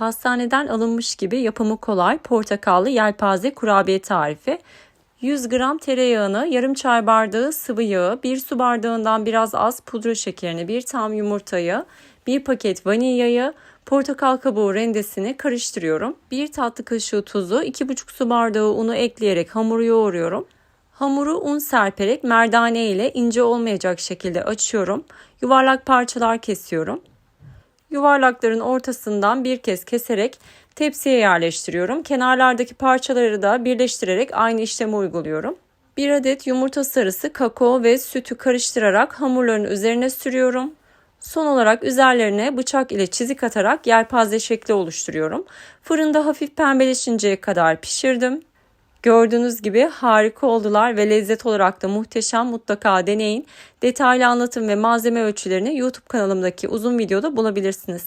Pastaneden alınmış gibi yapımı kolay portakallı yelpaze kurabiye tarifi. 100 gram tereyağını, yarım çay bardağı sıvı yağı, 1 su bardağından biraz az pudra şekerini, 1 tam yumurtayı, 1 paket vanilyayı, portakal kabuğu rendesini karıştırıyorum. 1 tatlı kaşığı tuzu, 2,5 su bardağı unu ekleyerek hamuru yoğuruyorum. Hamuru un serperek merdane ile ince olmayacak şekilde açıyorum. Yuvarlak parçalar kesiyorum. Yuvarlakların ortasından bir kez keserek tepsiye yerleştiriyorum. Kenarlardaki parçaları da birleştirerek aynı işlemi uyguluyorum. Bir adet yumurta sarısı, kakao ve sütü karıştırarak hamurların üzerine sürüyorum. Son olarak üzerlerine bıçak ile çizik atarak yelpaze şekli oluşturuyorum. Fırında hafif pembeleşinceye kadar pişirdim. Gördüğünüz gibi harika oldular ve lezzet olarak da muhteşem mutlaka deneyin. Detaylı anlatım ve malzeme ölçülerini YouTube kanalımdaki uzun videoda bulabilirsiniz.